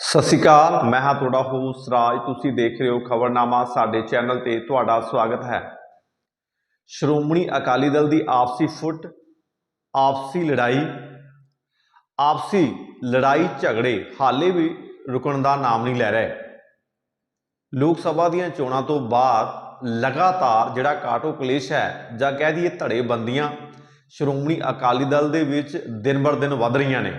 ਸਤਿ ਸ਼੍ਰੀ ਅਕਾਲ, ਮੈਂ ਹਾਂ ਤੁਹਾਡਾ ਹੋਸਟ ਰਾਜ। ਤੁਸੀਂ ਦੇਖ ਰਹੇ ਹੋ ਖਬਰਨਾਮਾ, ਸਾਡੇ ਚੈਨਲ ਤੇ ਤੁਹਾਡਾ ਸਵਾਗਤ ਹੈ। ਸ਼੍ਰੋਮਣੀ ਅਕਾਲੀ ਦਲ ਦੀ ਆਪਸੀ ਫੁੱਟ, ਆਪਸੀ ਲੜਾਈ ਆਪਸੀ ਲੜਾਈ ਝਗੜੇ ਹਾਲੇ ਵੀ ਰੁਕਣ ਦਾ ਨਾਮ ਨਹੀਂ ਲੈ ਰਹੇ। ਲੋਕ ਸਭਾ ਦੀਆਂ ਚੋਣਾਂ ਤੋਂ ਬਾਅਦ ਲਗਾਤਾਰ ਜਿਹੜਾ ਕਾਟੋ ਕਲੇਸ਼ ਹੈ ਜਾਂ ਕਹਿ ਦਈਏ ਧੜੇ ਬੰਦੀਆਂ ਸ਼੍ਰੋਮਣੀ ਅਕਾਲੀ ਦਲ ਦੇ ਵਿੱਚ ਦਿਨ ਬਰ ਦਿਨ ਵੱਧ ਰਹੀਆਂ ਨੇ।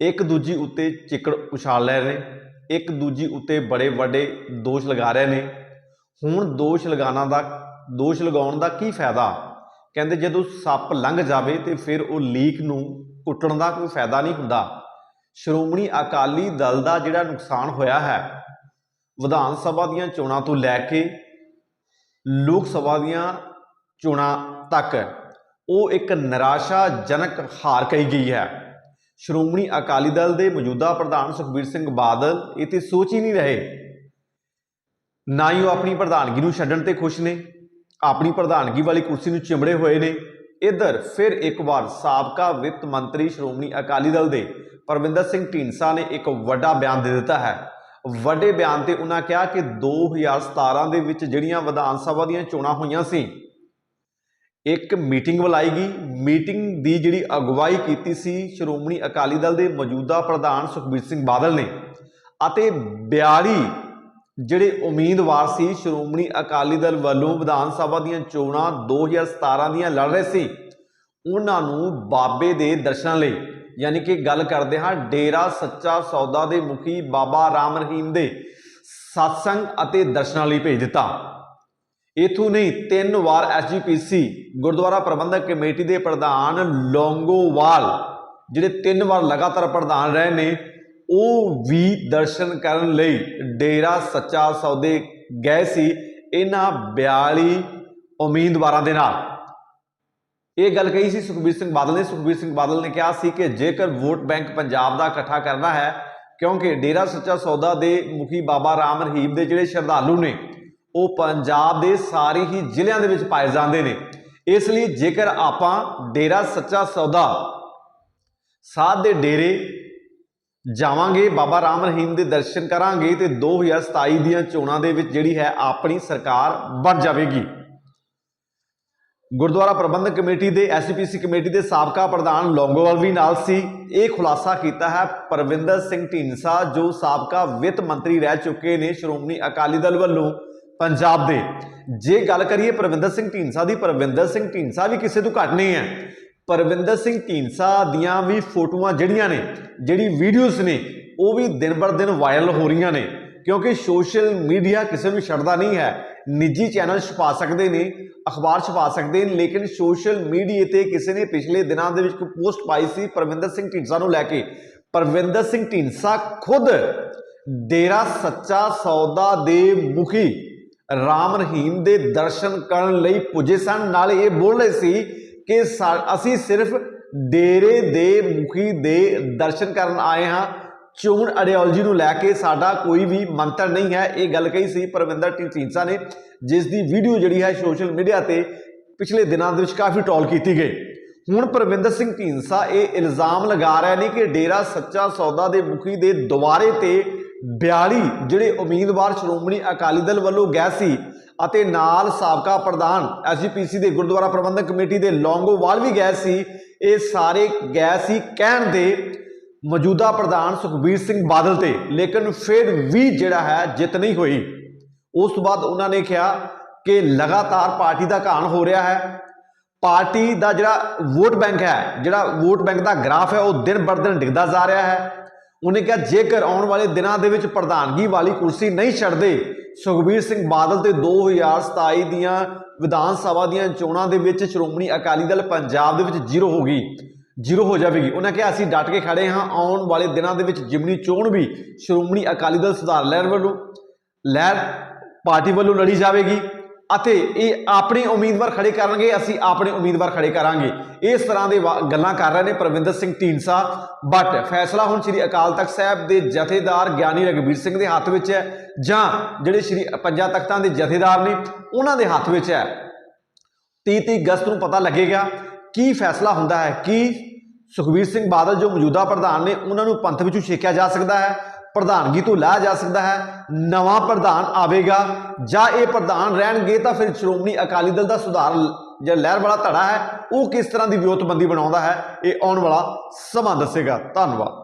ਇੱਕ ਦੂਜੀ ਉੱਤੇ ਚਿੱਕੜ ਉਛਾਲ ਰਹੇ ਨੇ, ਇੱਕ ਦੂਜੀ ਉੱਤੇ ਬੜੇ ਵੱਡੇ ਦੋਸ਼ ਲਗਾ ਰਹੇ ਨੇ। ਹੁਣ ਦੋਸ਼ ਲਗਾਉਣਾ ਦਾ, ਦੋਸ਼ ਲਗਾਉਣ ਦਾ ਕੀ ਫਾਇਦਾ? ਕਹਿੰਦੇ ਜਦੋਂ ਸੱਪ ਲੰਘ ਜਾਵੇ ਤੇ ਫਿਰ ਉਹ ਲੀਕ ਨੂੰ ਕੁੱਟਣ ਦਾ ਕੋਈ ਫਾਇਦਾ ਨਹੀਂ ਹੁੰਦਾ। ਸ਼੍ਰੋਮਣੀ ਅਕਾਲੀ ਦਲ ਦਾ ਜਿਹੜਾ ਨੁਕਸਾਨ ਹੋਇਆ ਹੈ, ਵਿਧਾਨ ਸਭਾ ਦੀਆਂ ਚੋਣਾਂ ਤੋਂ ਲੈ ਕੇ ਲੋਕ ਸਭਾ ਦੀਆਂ ਚੋਣਾਂ ਤੱਕ, ਉਹ ਇੱਕ ਨਿਰਾਸ਼ਾਜਨਕ ਹਾਰ ਕਹੀ ਗਈ ਹੈ। ਸ਼੍ਰੋਮਣੀ ਅਕਾਲੀ ਦਲ ਦੇ ਮੌਜੂਦਾ ਪ੍ਰਧਾਨ ਸੁਖਬੀਰ ਸਿੰਘ ਬਾਦਲ ਇਹ ਤੇ ਸੋਚ ਹੀ ਨਹੀਂ ਰਹੇ। ਨਾ ਹੀ ਉਹ ਆਪਣੀ ਪ੍ਰਧਾਨਗੀ ਨੂੰ ਛੱਡਣ ਤੇ ਖੁਸ਼ ਨੇ, ਆਪਣੀ ਪ੍ਰਧਾਨਗੀ ਵਾਲੀ ਕੁਰਸੀ ਨੂੰ ਚਿਮੜੇ ਹੋਏ ਨੇ। ਇਧਰ ਫਿਰ ਇੱਕ ਵਾਰ ਸਾਬਕਾ ਵਿੱਤ ਮੰਤਰੀ ਸ਼੍ਰੋਮਣੀ ਅਕਾਲੀ ਦਲ ਦੇ ਪਰਵਿੰਦਰ ਸਿੰਘ ਢੀਂਡਸਾ ਨੇ ਇੱਕ ਵੱਡਾ ਬਿਆਨ ਦੇ ਦਿੱਤਾ ਹੈ। ਵੱਡੇ ਬਿਆਨ ਤੇ ਉਹਨਾਂ ਕਿਹਾ ਕਿ 2017 ਦੇ ਵਿੱਚ ਜਿਹੜੀਆਂ ਵਿਧਾਨ ਸਭਾ ਦੀਆਂ ਚੋਣਾਂ ਹੋਈਆਂ ਸੀ ਇੱਕ ਮੀਟਿੰਗ ਬੁਲਾਈ ਗਈ। ਮੀਟਿੰਗ ਦੀ ਜਿਹੜੀ ਅਗਵਾਈ ਕੀਤੀ ਸੀ ਸ਼੍ਰੋਮਣੀ ਅਕਾਲੀ ਦਲ ਦੇ ਮੌਜੂਦਾ ਪ੍ਰਧਾਨ ਸੁਖਬੀਰ ਸਿੰਘ ਬਾਦਲ ਨੇ ਅਤੇ 42 ਜਿਹੜੇ ਉਮੀਦਵਾਰ ਸੀ ਸ਼੍ਰੋਮਣੀ ਅਕਾਲੀ ਦਲ ਵੱਲੋਂ ਵਿਧਾਨ ਸਭਾ ਦੀਆਂ ਚੋਣਾਂ 2017 ਦੀਆਂ ਲੜ ਰਹੇ ਸੀ। ਉਹਨਾਂ ਨੂੰ ਬਾਬੇ ਦੇ ਦਰਸ਼ਨਾਂ ਲਈ, ਯਾਨੀ ਕਿ ਗੱਲ ਕਰਦੇ ਹਾਂ ਡੇਰਾ ਸੱਚਾ ਸੌਦਾ ਦੇ ਮੁਖੀ ਬਾਬਾ ਰਾਮ ਰਹੀਮ ਦੇ satsang ਅਤੇ ਦਰਸ਼ਨਾਂ ਲਈ ਭੇਜ ਦਿੱਤਾ। ਇਥੋਂ ਨਹੀਂ, ਤਿੰਨ ਵਾਰ ਐਸਜੀਪੀਸੀ ਗੁਰਦੁਆਰਾ ਪ੍ਰਬੰਧਕ ਕਮੇਟੀ ਦੇ ਪ੍ਰਧਾਨ ਲੌਂਗੋਵਾਲ, ਜਿਹੜੇ ਤਿੰਨ ਵਾਰ ਲਗਾਤਾਰ ਪ੍ਰਧਾਨ ਰਹੇ ਨੇ, ਉਹ ਵੀ ਦਰਸ਼ਨ ਕਰਨ ਲਈ ਡੇਰਾ ਸੱਚਾ ਸੌਦੇ ਗਏ ਸੀ ਇਹਨਾਂ 42 ਉਮੀਦਵਾਰਾਂ ਦੇ ਨਾਲ। ਇਹ ਗੱਲ ਕਹੀ ਸੀ ਸੁਖਬੀਰ ਸਿੰਘ ਬਾਦਲ ਨੇ। ਸੁਖਬੀਰ ਸਿੰਘ ਬਾਦਲ ਨੇ ਕਿਹਾ ਸੀ ਕਿ ਜੇਕਰ ਵੋਟ ਬੈਂਕ ਪੰਜਾਬ ਦਾ ਇਕੱਠਾ ਕਰਨਾ ਹੈ, ਕਿਉਂਕਿ ਡੇਰਾ ਸੱਚਾ ਸੌਦਾ ਦੇ ਮੁਖੀ ਬਾਬਾ ਰਾਮ ਰਹੀਮ ਦੇ ਜਿਹੜੇ ਸ਼ਰਧਾਲੂ ਨੇ ਉਹ ਪੰਜਾਬ ਦੇ ਸਾਰੇ ਹੀ ਜ਼ਿਲ੍ਹਿਆਂ ਦੇ ਵਿੱਚ ਪਾਏ ਜਾਂਦੇ ਨੇ। ਇਸ ਲਈ ਜੇਕਰ ਆਪਾਂ ਡੇਰਾ ਸੱਚਾ ਸੌਦਾ ਸਾਧ ਦੇ ਡੇਰੇ ਜਾਵਾਂਗੇ, ਬਾਬਾ ਰਾਮ ਰਹੀਮ ਦੇ ਦਰਸ਼ਨ ਕਰਾਂਗੇ ਤੇ 2027 ਦੀਆਂ ਚੋਣਾਂ ਦੇ ਵਿੱਚ ਜਿਹੜੀ ਹੈ ਆਪਣੀ ਸਰਕਾਰ ਬਣ ਜਾਵੇਗੀ। ਗੁਰਦੁਆਰਾ ਪ੍ਰਬੰਧਕ ਕਮੇਟੀ ਦੇ ਐਸਪੀਸੀ ਕਮੇਟੀ ਦੇ ਸਾਬਕਾ ਪ੍ਰਧਾਨ ਲੌਂਗੋਵਾਲ ਵੀ ਨਾਲ ਸੀ। ਇਹ ਖੁਲਾਸਾ ਕੀਤਾ ਹੈ ਪਰਵਿੰਦਰ ਸਿੰਘ ਢੀਂਡਸਾ, ਜੋ ਸਾਬਕਾ ਵਿੱਤ ਮੰਤਰੀ ਰਹਿ ਚੁੱਕੇ ਨੇ। ਸ਼੍ਰੋਮਣੀ ਅਕਾਲੀ ਦਲ ਵੱਲੋਂ ਪੰਜਾਬ ਦੇ। ਜੇ ਗੱਲ ਕਰੀਏ ਪਰਵਿੰਦਰ ਸਿੰਘ ਢੀਂਡਸਾ ਦੀ, ਪਰਵਿੰਦਰ ਸਿੰਘ ਢੀਂਡਸਾ ਵੀ ਕਿਸੇ ਤੋਂ ਘੱਟ ਨਹੀਂ ਹੈ। ਪਰਵਿੰਦਰ ਸਿੰਘ ਢੀਂਡਸਾ ਦੀਆਂ ਵੀ ਫੋਟੋਆਂ ਜਿਹੜੀਆਂ ਨੇ, ਜਿਹੜੀ ਵੀਡੀਓਜ਼ ਨੇ, ਉਹ ਵੀ ਦਿਨ ਬਰ ਦਿਨ ਵਾਇਰਲ ਹੋ ਰਹੀਆਂ ਨੇ। ਕਿਉਂਕਿ ਸੋਸ਼ਲ ਮੀਡੀਆ ਕਿਸੇ ਨੂੰ ਛੱਡਦਾ ਨਹੀਂ ਹੈ। ਨਿੱਜੀ ਚੈਨਲ ਛਪਾ ਸਕਦੇ ਨੇ, ਅਖਬਾਰ ਛਪਾ ਸਕਦੇ ਨੇ, ਲੇਕਿਨ ਸੋਸ਼ਲ ਮੀਡੀਆ ਤੇ ਕਿਸੇ ਨੇ ਪਿਛਲੇ ਦਿਨਾਂ ਦੇ ਵਿੱਚ ਕੋਈ ਪੋਸਟ ਪਾਈ ਸੀ ਪਰਵਿੰਦਰ ਸਿੰਘ ਢੀਂਡਸਾ ਨੂੰ ਲੈ ਕੇ। ਪਰਵਿੰਦਰ ਸਿੰਘ ਢੀਂਡਸਾ ਖੁਦ ਡੇਰਾ ਸੱਚਾ ਸੌਦਾ ਦੇ ਮੁਖੀ ਰਾਮ ਰਹੀਮ ਦੇ ਦਰਸ਼ਨ ਕਰਨ ਲਈ ਪੁੱਜੇ ਸਨ। ਨਾਲ ਇਹ ਬੋਲ ਰਹੇ ਸੀ ਕਿ ਸਾ- ਅਸੀਂ ਸਿਰਫ ਡੇਰੇ ਦੇ ਮੁਖੀ ਦੇ ਦਰਸ਼ਨ ਕਰਨ ਆਏ ਹਾਂ। ਚੋਣ ਆਈਡੀਓਲੋਜੀ ਨੂੰ ਲੈ ਕੇ ਸਾਡਾ ਕੋਈ ਵੀ ਮੰਤਰ ਨਹੀਂ ਹੈ। ਇਹ ਗੱਲ ਕਹੀ ਸੀ ਪਰਵਿੰਦਰ ਢੀਂਡਸਾ ਨੇ, ਜਿਸ ਦੀ ਵੀਡੀਓ ਜਿਹੜੀ ਹੈ ਸੋਸ਼ਲ ਮੀਡੀਆ ਤੇ ਪਿਛਲੇ ਦਿਨਾਂ ਦੇ ਵਿੱਚ ਕਾਫੀ ਟੌਲ ਕੀਤੀ ਗਈ। ਹੁਣ ਪਰਵਿੰਦਰ ਸਿੰਘ ਢੀਂਡਸਾ ਇਹ ਇਲਜ਼ਾਮ ਲਗਾ ਰਹੇ ਨੇ ਕਿ ਡੇਰਾ ਸੱਚਾ ਸੌਦਾ ਦੇ ਮੁਖੀ ਦੇ ਦੁਆਰੇ ਤੇ 42 ਜਿਹੜੇ ਉਮੀਦਵਾਰ ਸ਼੍ਰੋਮਣੀ ਅਕਾਲੀ ਦਲ ਵੱਲੋਂ ਗਏ ਸੀ ਅਤੇ ਨਾਲ ਸਾਬਕਾ ਪ੍ਰਧਾਨ ਐਸਜੀਪੀਸੀ ਦੇ ਗੁਰਦੁਆਰਾ ਪ੍ਰਬੰਧਕ ਕਮੇਟੀ ਦੇ ਲੌਂਗੋਵਾਲ ਵੀ ਗਏ ਸੀ, ਇਹ ਸਾਰੇ ਗਏ ਸੀ ਕਹਿਣ ਦੇ ਮੌਜੂਦਾ ਪ੍ਰਧਾਨ ਸੁਖਬੀਰ ਸਿੰਘ ਬਾਦਲ ਤੇ, ਲੇਕਿਨ ਫਿਰ ਵੀ ਜਿਹੜਾ ਹੈ ਜਿੱਤ ਨਹੀਂ ਹੋਈ। ਉਸ ਤੋਂ ਬਾਅਦ ਉਹਨਾਂ ਨੇ ਕਿਹਾ ਕਿ ਲਗਾਤਾਰ ਪਾਰਟੀ ਦਾ ਘਾਣ ਹੋ ਰਿਹਾ ਹੈ। ਪਾਰਟੀ ਦਾ ਜਿਹੜਾ ਵੋਟ ਬੈਂਕ ਹੈ, ਜਿਹੜਾ ਵੋਟ ਬੈਂਕ ਦਾ ਗ੍ਰਾਫ ਹੈ, ਉਹ ਦਿਨ ਬਰ ਦਿਨ ਡਿੱਗਦਾ ਜਾ ਰਿਹਾ ਹੈ। ਉਹਨੇ ਕਿਹਾ, ਜੇਕਰ ਆਉਣ ਵਾਲੇ ਦਿਨਾਂ ਦੇ ਵਿੱਚ ਪ੍ਰਧਾਨਗੀ ਵਾਲੀ ਕੁਰਸੀ ਨਹੀਂ ਛੱਡਦੇ, ਸੁਖਬੀਰ ਸਿੰਘ ਬਾਦਲ ਤੇ 2027 ਦੀਆਂ ਵਿਧਾਨ ਸਭਾ ਦੀਆਂ ਚੋਣਾਂ ਦੇ ਵਿੱਚ ਸ਼੍ਰੋਮਣੀ ਅਕਾਲੀ ਦਲ ਪੰਜਾਬ ਦੇ ਵਿੱਚ ਜ਼ੀਰੋ ਹੋ ਗਈ, ਜ਼ੀਰੋ ਹੋ ਜਾਵੇਗੀ। ਉਹਨਾਂ ਕਿਹਾ, ਅਸੀਂ ਡਟ ਕੇ ਖੜੇ ਹਾਂ, ਆਉਣ ਵਾਲੇ ਦਿਨਾਂ ਦੇ ਵਿੱਚ ਜਿਮਨੀ ਚੋਣ ਵੀ ਸ਼੍ਰੋਮਣੀ ਅਕਾਲੀ ਦਲ ਸੁਧਾਰ ਲਹਿਰ ਵੱਲੋਂ ਲਹਿਰ ਪਾਰਟੀ ਵੱਲੋਂ ਲੜੀ ਜਾਵੇਗੀ। ਅਤੇ ਇਹ ਆਪਣੇ ਉਮੀਦਵਾਰ ਖੜੇ ਕਰਨਗੇ, ਅਸੀਂ ਆਪਣੇ ਉਮੀਦਵਾਰ ਖੜੇ ਕਰਾਂਗੇ। ਇਸ ਤਰ੍ਹਾਂ ਦੇ ਵਾ- ਗੱਲਾਂ ਕਰ ਰਹੇ ਨੇ ਪ੍ਰਵਿੰਦਰ ਸਿੰਘ ਢੀਂਡਸਾ। ਬਟ ਫੈਸਲਾ ਹੁਣ ਸ੍ਰੀ ਅਕਾਲ ਤਖਤ ਸਾਹਿਬ ਦੇ ਜਥੇਦਾਰ ਗਿਆਨੀ ਰਗਵੀਰ ਸਿੰਘ ਦੇ ਹੱਥ ਵਿੱਚ ਹੈ, ਜਾਂ ਜਿਹੜੇ ਸ੍ਰੀ ਪੰਜਾਂ ਤਖਤਾਂ ਦੇ ਜਥੇਦਾਰ ਨੇ, ਉਹਨਾਂ ਦੇ ਹੱਥ ਵਿੱਚ ਹੈ। 30 30 ਅਗਸਤ ਨੂੰ ਪਤਾ ਲੱਗੇਗਾ ਕੀ ਫੈਸਲਾ ਹੁੰਦਾ ਹੈ, ਕੀ ਸੁਖਬੀਰ ਸਿੰਘ ਬਾਦਲ ਜੋ ਮੌਜੂਦਾ ਪ੍ਰਧਾਨ ਨੇ, ਉਹਨਾਂ ਨੂੰ ਪੰਥ ਵਿੱਚੋਂ ਛੇਕਿਆ ਜਾ ਸਕਦਾ ਹੈ। ਪ੍ਰਧਾਨਗੀ ਤੋਂ ਲਾਇਆ ਜਾ ਸਕਦਾ ਹੈ, ਨਵਾਂ ਪ੍ਰਧਾਨ ਆਵੇਗਾ, ਜਾਂ ਇਹ ਪ੍ਰਧਾਨ ਰਹਿਣਗੇ ਤਾਂ ਫਿਰ ਸ਼੍ਰੋਮਣੀ ਅਕਾਲੀ ਦਲ ਦਾ ਸੁਧਾਰ ਲ- ਜਿਹੜਾ ਲਹਿਰ ਵਾਲਾ ਧੜਾ ਹੈ, ਉਹ ਕਿਸ ਤਰ੍ਹਾਂ ਦੀ ਵਿਉਂਤਬੰਦੀ ਬਣਾਉਂਦਾ ਹੈ, ਇਹ ਆਉਣ ਵਾਲਾ ਸਮਾਂ ਦੱਸੇਗਾ। ਧੰਨਵਾਦ।